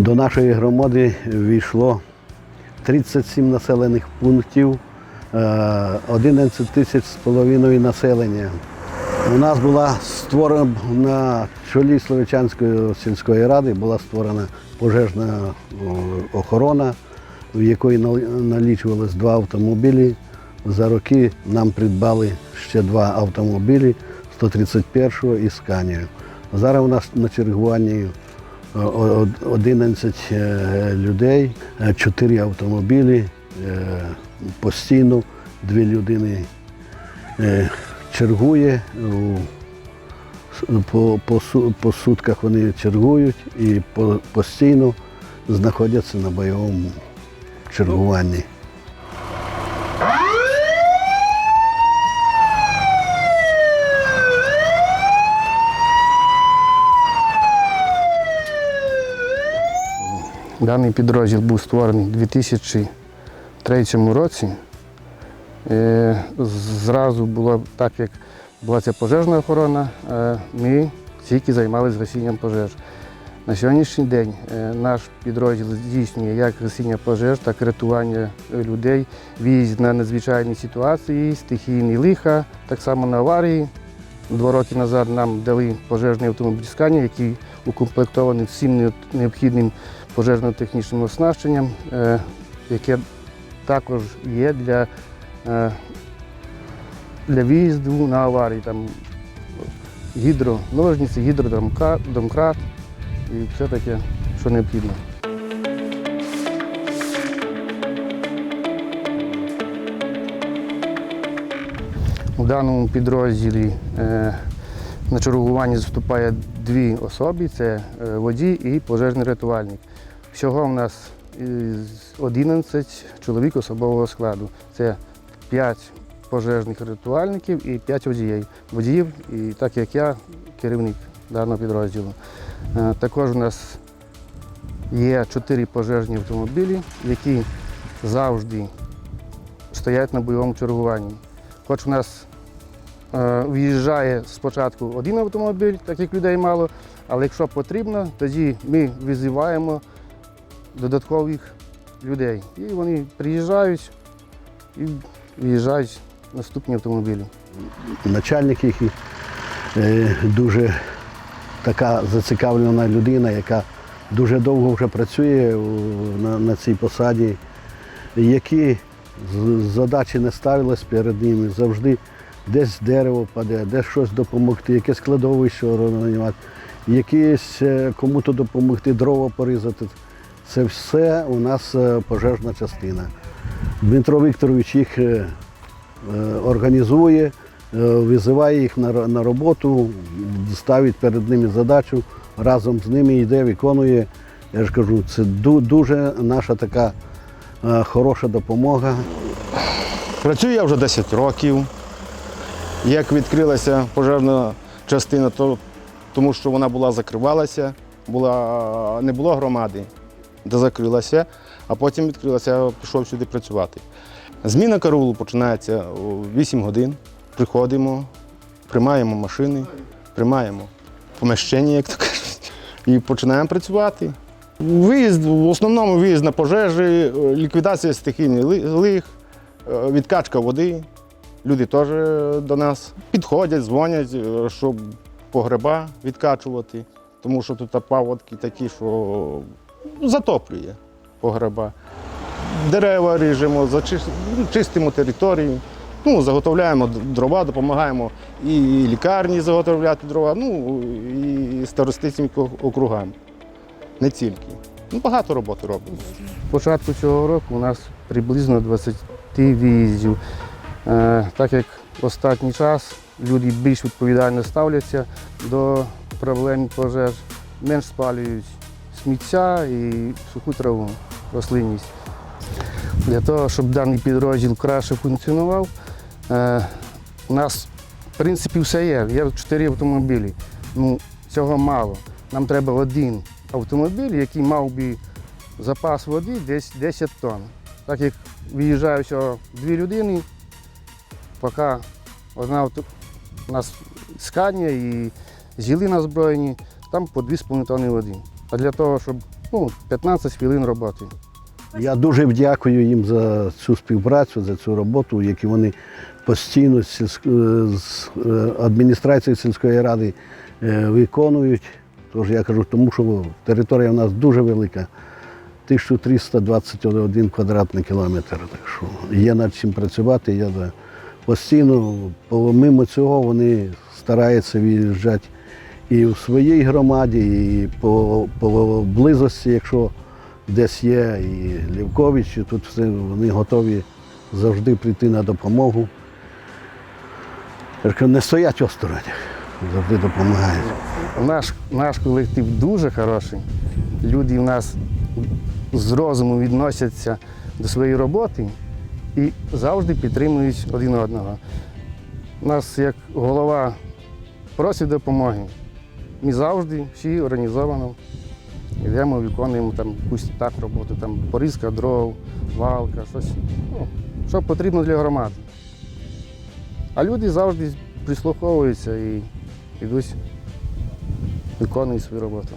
До нашої громади війшло 37 населених пунктів, е, 11 тисяч з половиною населення. У нас була створена на чолі Словичанської сільської ради була створена пожежна охорона, в якої нал- налічувалось два автомобілі. За роки нам придбали ще два автомобілі 131-го і Сканію. Зараз у нас на чергуванні е, 11 е, людей, 4 автомобілі е, постійно, дві людини е, чергує. По, по, по сутках вони чергують і по, постійно знаходяться на бойовому чергуванні. Даний підрозділ був створений у 2003 році. Е, Зразу було так, як була ця пожежна охорона, е, ми тільки займалися гасінням пожеж. На сьогоднішній день е, наш підрозділ здійснює як гасіння пожеж, так і рятування людей, виїзд на надзвичайні ситуації, стихійні лиха, так само на аварії. Два роки назад нам дали пожежний автомобіль який укомплектований всім необхідним пожежно-технічним оснащенням, е, яке також є для, е, для виїзду на аварії. Там гідроножниці, гідродомкрат і все таке, що необхідно. У даному підрозділі е, на чергуванні заступає дві особи: це е, водій і пожежний рятувальник. Всього в нас 11 чоловік особового складу. Це 5 пожежних рятувальників і 5 водіїв. Водіїв, і так як я, керівник даного підрозділу. Е, Також у нас є 4 пожежні автомобілі, які завжди стоять на бойовому чергуванні. Хоч у нас в'їжджає спочатку один автомобіль, так як людей мало, але якщо потрібно, тоді ми визиваємо додаткових людей. І вони приїжджають і виїжджають наступні автомобілі. Начальник їх е, дуже така зацікавлена людина, яка дуже довго вже працює на, на цій посаді, які задачі не ставились перед ними, завжди десь дерево паде, десь щось допомогти, якесь складовище організувати, якесь е, кому-то допомогти, дрова порізати. Це все у нас е, пожежна частина. Дмитро Вікторович їх е, е, організує, визиває їх на, роботу, ставить перед ними задачу, разом з ними йде, виконує. Я ж кажу, це дуже наша така хороша допомога. Працюю я вже 10 років. Як відкрилася пожежна частина, то тому що вона була закривалася, була, не було громади, де закрилася, а потім відкрилася, пішов сюди працювати. Зміна караулу починається о 8 годин. Приходимо, приймаємо машини, приймаємо поміщення, як то кажуть, і починаємо працювати. Виїзд, в основному виїзд на пожежі, е, ліквідація стихійних лих, е, відкачка води. Люди теж до нас підходять, дзвонять, е, щоб погреба відкачувати, тому що тут паводки такі, що затоплює погреба. Дерева ріжемо, чистимо територію, ну, заготовляємо дрова, допомагаємо і лікарні заготовляти дрова, ну і старостицьким округам. Не тільки. Ну, багато роботи робимо. З початку цього року у нас приблизно 20 виїздів. Е, Так як останній час люди більш відповідально ставляться до проблем пожеж, менш спалюють сміття і суху траву, рослинність. Для того, щоб даний підрозділ краще функціонував, е, у нас в принципі все є. Є чотири автомобілі. Ну, цього мало. Нам треба один автомобіль, який мав би запас води десь 10 тонн. Так як виїжджає всього дві людини, поки одна у нас скання і зіли на збройні, там по 2,5 тонни води. А для того, щоб Ну, 15 хвилин роботи. Я дуже вдякую їм за цю співпрацю, за цю роботу, яку вони постійно з, з е, адміністрацією сільської ради е, виконують. Тож я кажу, тому що територія в нас дуже велика. 1321 квадратний кілометр. Так що є над чим працювати. Я постійно, помимо цього, вони стараються виїжджати і в своїй громаді, і по, по близості, якщо десь є і Лівкович, і тут все, вони готові завжди прийти на допомогу. Не стоять осторонь, завжди допомагають. Наш, наш колектив дуже хороший. Люди в нас з розуму відносяться до своєї роботи і завжди підтримують один одного. Нас як голова просить допомоги. Ми завжди всі організовано йдемо, виконуємо там якусь так роботу, там порізка дров, валка, щось. Ну, що потрібно для громади. А люди завжди прислуховуються і йдуть, виконують свою роботу.